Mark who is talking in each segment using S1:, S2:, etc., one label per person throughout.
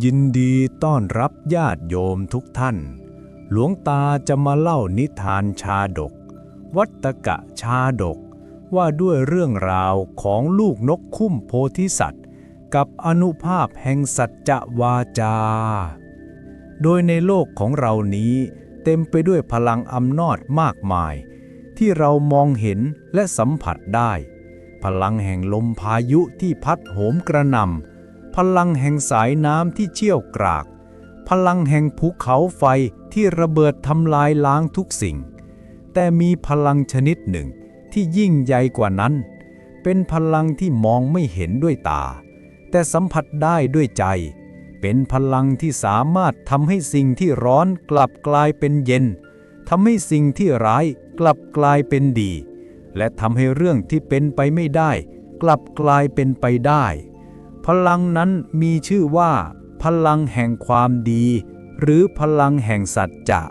S1: ยินดีต้อนรับญาติโยมทุกท่าน หลวงตาจะมาเล่านิทานชาดก วัตกะชาดก ว่าด้วยเรื่องราวของลูกนกคุ้มโพธิสัตว์ กับอนุภาพแห่งสัจจวาจา โดยในโลกของเรานี้เต็มไปด้วยพลังอำนาจมากมาย ที่เรามองเห็นและสัมผัสได้ พลังแห่งลมพายุที่พัดโหมกระหน่ำ พลังแห่งสายน้ำที่เชี่ยวกราก พลังแห่งภูเขาไฟที่ระเบิดทำลายล้างทุกสิ่ง แต่มีพลังชนิดหนึ่งที่ยิ่งใหญ่กว่านั้น เป็นพลังที่มองไม่เห็นด้วยตา แต่สัมผัสได้ด้วยใจ เป็นพลังที่สามารถทำให้สิ่งที่ร้อนกลับกลายเป็นเย็นทำให้สิ่งที่ร้ายกลับกลายเป็นดี และทำให้เรื่องที่เป็นไปไม่ได้ กลับกลายเป็นไปได้ พลังนั้นมีชื่อว่า พลังแห่งความดี หรือพลังแห่งสัจจะ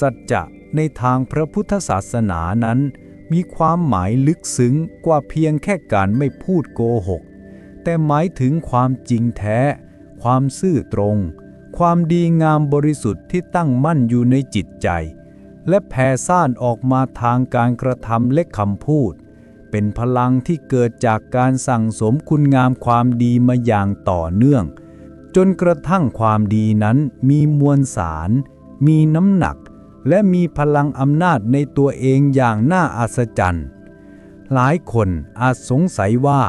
S1: สัจจะในทางพระพุทธศาสนานั้น มีความหมายลึกซึ้งกว่าเพียงแค่การไม่พูดโกหก แต่หมายถึงความจริงแท้ ความซื่อตรง ความดีงามบริสุทธิ์ที่ตั้งมั่นอยู่ในจิตใจ และแผ่ซ่านออกมาทางการกระทำและคำพูด เป็นพลังที่เกิดจากการสั่งสมคุณงามความดีมาอย่างต่อเนื่อง จนกระทั่งความดีนั้นมีมวลสาร มีน้ำหนัก และมีพลังอำนาจในตัวเองอย่างน่าอัศจรรย์ หลายคนอาจสงสัยว่า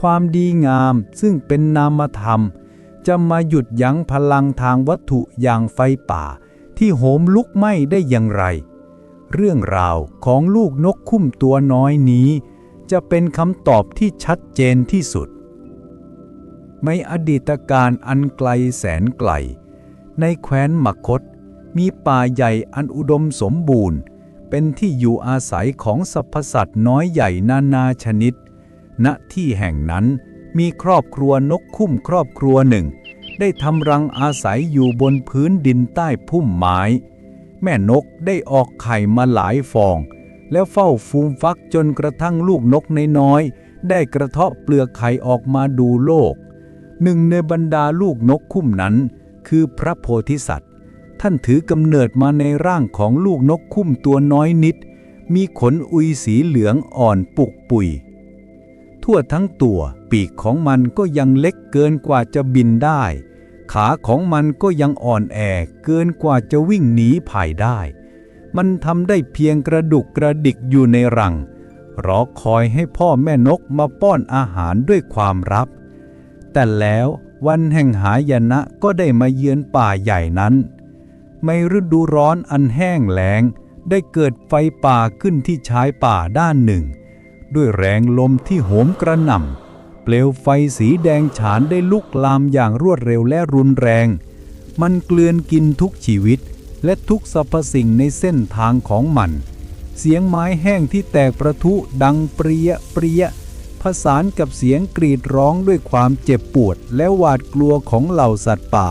S1: ความดีงามซึ่งเป็นนามธรรม จะมาหยุดยั้งพลังทางวัตถุอย่างไฟป่า ที่โหมลุกไหม้ได้อย่างไรเรื่องราวของลูกนกคุ้มตัวน้อยนี้ จะเป็นคำตอบที่ชัดเจนที่สุด ในอดีตการอันไกลแสนไกล ในแคว้นมคต มีป่าใหญ่อันอุดมสมบูรณ์ เป็นที่อยู่อาศัยของสรรพสัตว์น้อยใหญ่นานาชนิด ณที่แห่งนั้นมีครอบครัวนกคุ้มครอบครัวหนึ่ง ได้ทำรังอาศัยอยู่บนพื้นดินใต้พุ่มไม้ แม่นกได้ออกไข่มาหลายฟอง แล้วเฝ้าฟูมฟักจนกระทั่งลูกนกน้อยๆได้กระเทาะเปลือกไข่ออกมาดูโลก หนึ่งในบรรดาลูกนกคุ้มนั้น คือพระโพธิสัตว์ ท่านถือกำเนิดมาในร่างของลูกนกคุ้มตัวน้อยนิด มีขนอุยสีเหลืองอ่อนปุกปุย ทั่วทั้งตัวปีกของมันก็ยังเล็กเกินกว่าจะบินได้ ขาของมันก็ยังอ่อนแอเกินกว่าจะวิ่งหนีภายได้ มันทำได้เพียงกระดุกกระดิกอยู่ในรัง รอคอยให้พ่อแม่นกมาป้อนอาหารด้วยความรับ แต่แล้ววันแห่งหายนะก็ได้มาเยือนป่าใหญ่นั้นไม่ฤดูร้อนอันแห้งแล้ง ได้เกิดไฟป่าขึ้นที่ชายป่าด้านหนึ่ง ด้วยแรงลมที่โหมกระหน่ำ เปลวไฟสีแดงฉานได้ลุกลามอย่างรวดเร็วและรุนแรง มันเกลือนกินทุกชีวิต และทุกสรรพสิ่งในเส้นทางของมัน เสียงไม้แห้งที่แตกประทุดังเปรียเปรียผสานกับเสียงกรีดร้องด้วยความเจ็บปวด และหวาดกลัวของเหล่าสัตว์ป่า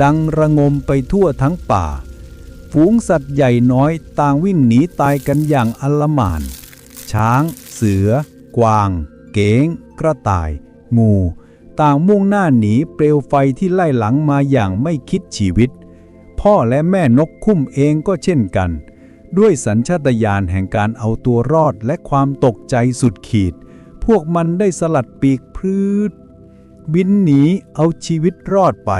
S1: ดังระงมไปทั่วทั้งป่า ฝูงสัตว์ใหญ่น้อยต่างวิ่งหนีตายกันอย่างอลหม่าน ช้าง เสือ กวาง เก๋ง กระต่าย งู ต่างมุ่งหน้าหนีเปลวไฟที่ไล่หลังมาอย่างไม่คิดชีวิต พ่อและแม่นกคุ้มเองก็เช่นกัน ด้วยสัญชาตญาณแห่งการเอาตัวรอดและความตกใจสุดขีด พวกมันได้สลัดปีกพืดบินหนีเอาชีวิตรอดไป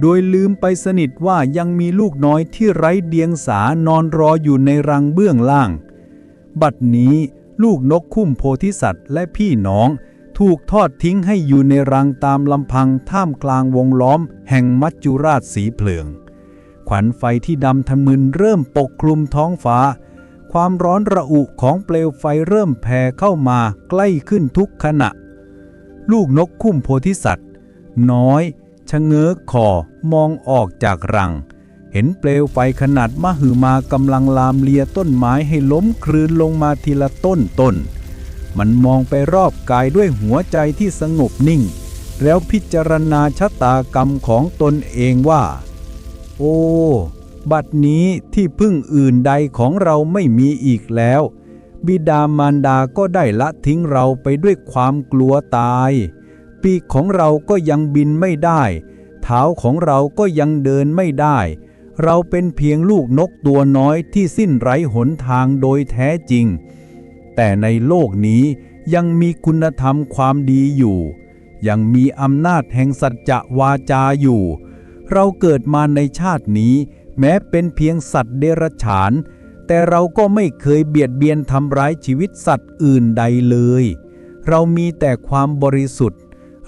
S1: โดยลืมไปสนิทว่ายังมีลูกน้อยที่ไร้เดียงสานอนรออยู่ในรังเบื้องล่าง บัดนี้ลูกนกคุ้มโพธิสัตว์และพี่น้องถูกทอดทิ้งให้อยู่ในรังตามลำพังท่ามกลางวงล้อมแห่งมัจจุราชสีเปลือง ขวัญไฟที่ดำทะมึนเริ่มปกคลุมท้องฟ้า ความร้อนระอุของเปลวไฟเริ่มแผ่เข้ามาใกล้ขึ้นทุกขณะ ลูกนกคุ้มโพธิสัตว์ น้อยชะเง้อคอมองออกจากรัง เห็นเปลวไฟขนาดมหึมากำลังลามเลียต้นไม้ให้ล้มคลืนลงมาทีละต้นต้น มันมองไปรอบกายด้วยหัวใจที่สงบนิ่ง แล้วพิจารณาชะตากรรมของตนเองว่า โอ้ บัดนี้ที่พึ่งอื่นใดของเราไม่มีอีกแล้ว บิดามารดาก็ได้ละทิ้งเราไปด้วยความกลัวตาย ปีกของเราก็ยังบินไม่ได้
S2: เท้าของเราก็ยังเดินไม่ได้ เราเป็นเพียงลูกนกตัวน้อยที่สิ้นไร้หนทางโดยแท้จริง แต่ในโลกนี้ยังมีคุณธรรมความดีอยู่ ยังมีอำนาจแห่งสัจจะวาจาอยู่ เราเกิดมาในชาตินี้ แม้เป็นเพียงสัตว์เดรัจฉาน แต่เราก็ไม่เคยเบียดเบียนทำร้ายชีวิตสัตว์อื่นใดเลย เรามีแต่ความบริสุทธิ์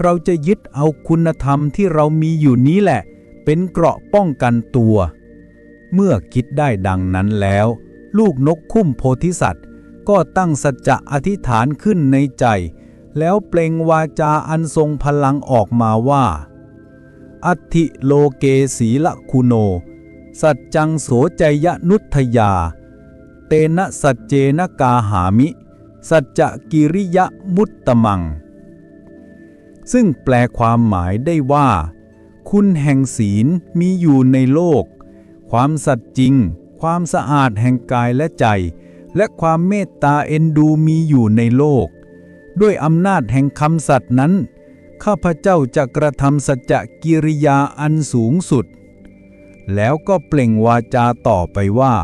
S2: เราจะยึดเอาคุณธรรมที่เรามีอยู่นี้แหละ เป็นเกราะป้องกันตัว เมื่อคิดได้ดังนั้นแล้ว ลูกนกคุ้มโพธิสัตว์ ก็ตั้งสัจจะอธิษฐานขึ้นในใจ แล้วเปล่งวาจาอันทรงพลังออกมาว่า อัติโลเกสีละคุโน สัจจังโสใจยนุทยา เตนะสัจเจนกาหามิ สัจจะกิริยะมุตตมัง ซึ่งแปลความหมายได้ว่า คุณแห่งศีลมีอยู่ในโลก ความสัตย์จริง ความสะอาดแห่งกายและใจ และความเมตตาเอ็นดูมีอยู่ในโลก ด้วยอำนาจแห่งคำสัตย์นั้น ข้าพเจ้าจะกระทำสัจจกิริยาอันสูงสุด แล้วก็เปล่งวาจาต่อไปว่า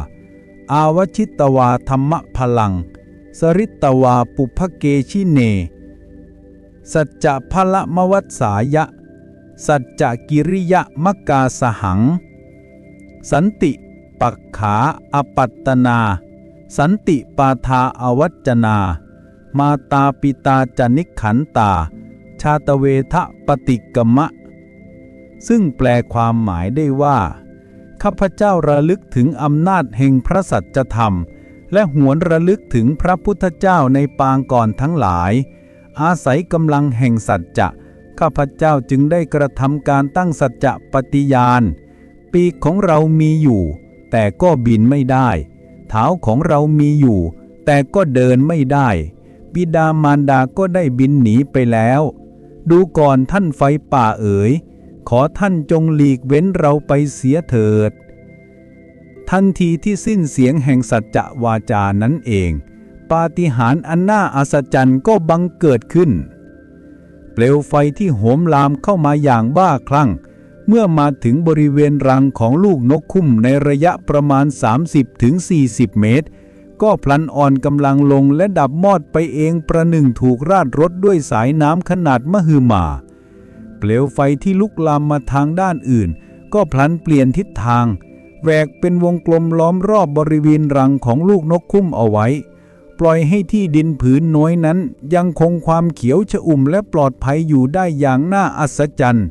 S2: อาวชิตวาธรรมพลัง สริตวาปุพเกชิเน สัจจะพละมวัสสายะ สัจจกิริยะมกาสหัง สันติปักขาอปัตตนา สันติปาทาอวัจนา มาตาปิตาจนิกขันตา ชาตเวทะปฏิกมะ ซึ่งแปลความหมายได้ว่า ข้าพเจ้าระลึกถึงอำนาจแห่งพระสัจธรรม และหวนระลึกถึงพระพุทธเจ้าในปางก่อนทั้งหลาย อาศัยกำลังแห่งสัจจะข้าพเจ้าจึงได้กระทำการตั้งสัจจะปฏิญาณ ปีกของเรามีอยู่ แต่ก็บินไม่ได้ เท้าของเรามีอยู่ แต่ก็เดินไม่ได้ บิดามารดาก็ได้บินหนีไปแล้ว ดูก่อนท่านไฟป่าเอ๋ย ขอท่านจงหลีกเว้นเราไปเสียเถิด ทันทีที่สิ้นเสียงแห่งสัจจะวาจานั้นเอง ปาฏิหาริย์อันน่าอัศจรรย์ก็บังเกิดขึ้น เปลวไฟที่โหมลามเข้ามาอย่างบ้าคลั่ง เมื่อมาถึงบริเวณรังของลูกนกคุ้มในระยะประมาณ 30-40 เมตร ก็พลันอ่อนกำลังลงและดับมอดไปเองประหนึ่งถูกราดรถด้วยสายน้ำขนาดมหึมา เปลวไฟที่ลุกลามมาทางด้านอื่น ก็พลันเปลี่ยนทิศทางแหวกเป็นวงกลมล้อมรอบบริเวณรังของลูกนกคุ้มเอาไว้ ปล่อยให้ที่ดินผืนน้อยนั้น ยังคงความเขียวชอุ่มและปลอดภัยอยู่ได้อย่างน่าอัศจรรย์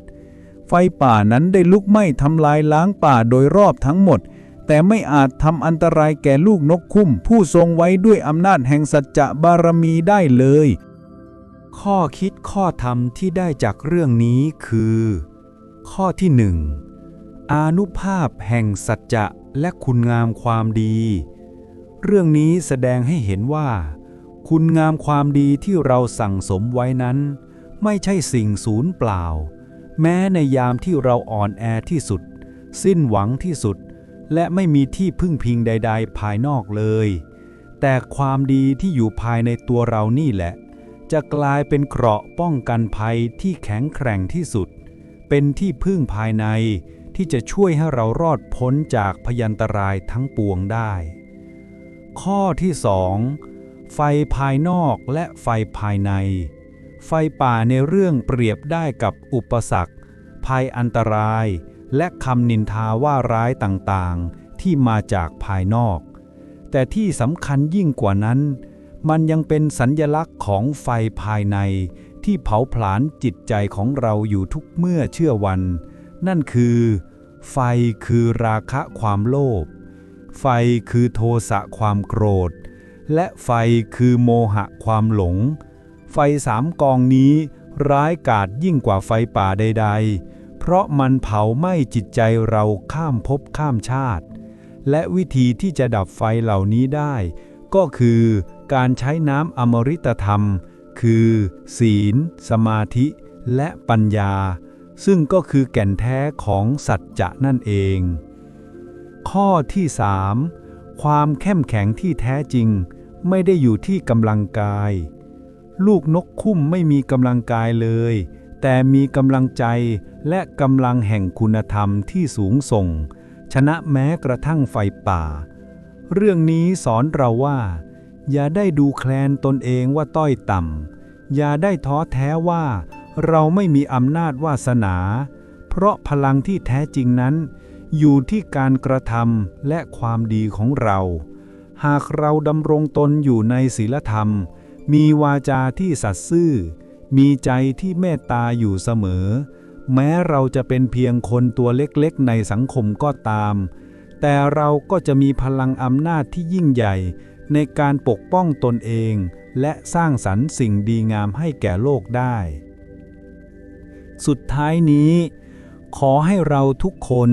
S2: ไฟป่านั้นได้ลุกไหม้ทำลายล้างป่าโดยรอบทั้งหมด แต่ไม่อาจทำอันตรายแก่ลูกนกคุ้ม ผู้ทรงไว้ด้วยอำนาจแห่งสัจจะบารมีได้เลย
S3: ข้อคิดข้อธรรมที่ได้จากเรื่องนี้คือ ข้อที่หนึ่งอนุภาพแห่งสัจจะและคุณงามความดี เรื่องนี้แสดงให้เห็นว่า คุณงามความดีที่เราสั่งสมไว้นั้น ไม่ใช่สิ่งศูนย์เปล่า แม้ในยามที่เราอ่อนแอที่สุด สิ้นหวังที่สุด และไม่มีที่พึ่งพิงใด ๆ ภายนอกเลย แต่ความดีที่อยู่ภายในตัวเรานี่แหละ จะกลายเป็นเกราะป้องกันภัยที่แข็งแกร่งที่สุด เป็นที่พึ่งภายในที่จะช่วยให้เรารอดพ้นจากพยันตรายทั้งปวงได้ ข้อที่สองไฟภายนอกและไฟภายใน ไฟป่าในเรื่องเปรียบได้กับอุปสรรค ภัยอันตราย และคำนินทาว่าร้ายต่างๆ ที่มาจากภายนอก แต่ที่สำคัญยิ่งกว่านั้น มันยังเป็นสัญญลักษณ์ของไฟภายใน ที่เผาผลาญจิตใจของเราอยู่ทุกเมื่อเชื่อวัน นั่นคือ ไฟคือราคะความโลภ ไฟคือโทสะความโกรธ และไฟคือโมหะความหลง ไฟสามกองนี้ร้ายกาจยิ่งกว่าไฟป่าใด ๆ เพราะมันเผาไหม้จิตใจเราข้ามภพข้ามชาติ และวิธีที่จะดับไฟเหล่านี้ได้ ก็คือการใช้น้ำอมฤตธรรม คือ ศีล สมาธิ และปัญญา ซึ่งก็คือแก่นแท้ของสัจจะนั่นเอง ข้อที่3ความเข้มแข็งที่แท้จริง ไม่ได้อยู่ที่กำลังกาย ลูกนกคุ้มไม่มีกำลังกายเลย
S2: แต่มีกำลังใจและกำลังแห่งคุณธรรมที่สูงส่ง ชนะแม้กระทั่งไฟป่า เรื่องนี้สอนเราว่า อย่าได้ดูแคลนตนเองว่าต้อยต่ำอย่าได้ท้อแท้ว่า เราไม่มีอำนาจวาสนา เพราะพลังที่แท้จริงนั้น อยู่ที่การกระทำและความดีของเรา หากเราดำรงตนอยู่ในศีลธรรม มีวาจาที่สัตย์ซื่อ มีใจที่เมตตาอยู่เสมอ แม้เราจะเป็นเพียงคนตัวเล็กๆ ในสังคมก็ตาม แต่เราก็จะมีพลังอำนาจที่ยิ่งใหญ่ ในการปกป้องตนเอง และสร้างสรรค์สิ่งดีงามให้แก่โลกได้ สุดท้ายนี้ ขอให้เราทุกคน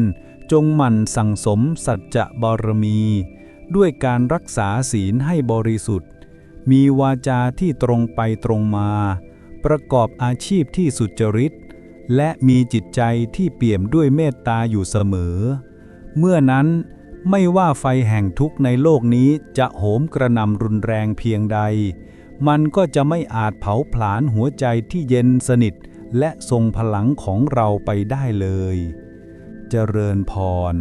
S2: จงหมั่นสั่งสมสัจจะบารมี ด้วยการรักษาศีลให้บริสุทธิ์ มีวาจาที่ตรงไปตรงมา ประกอบอาชีพที่สุจริต และมีจิตใจที่เปี่ยมด้วยเมตตาอยู่เสมอ เมื่อนั้นไม่ว่าไฟแห่งทุกข์ในโลกนี้จะโหมกระนำรุนแรงเพียงใด มันก็จะไม่อาจเผาผลาญหัวใจที่เย็นสนิท และทรงพลังของเราไปได้เลย เจริญพร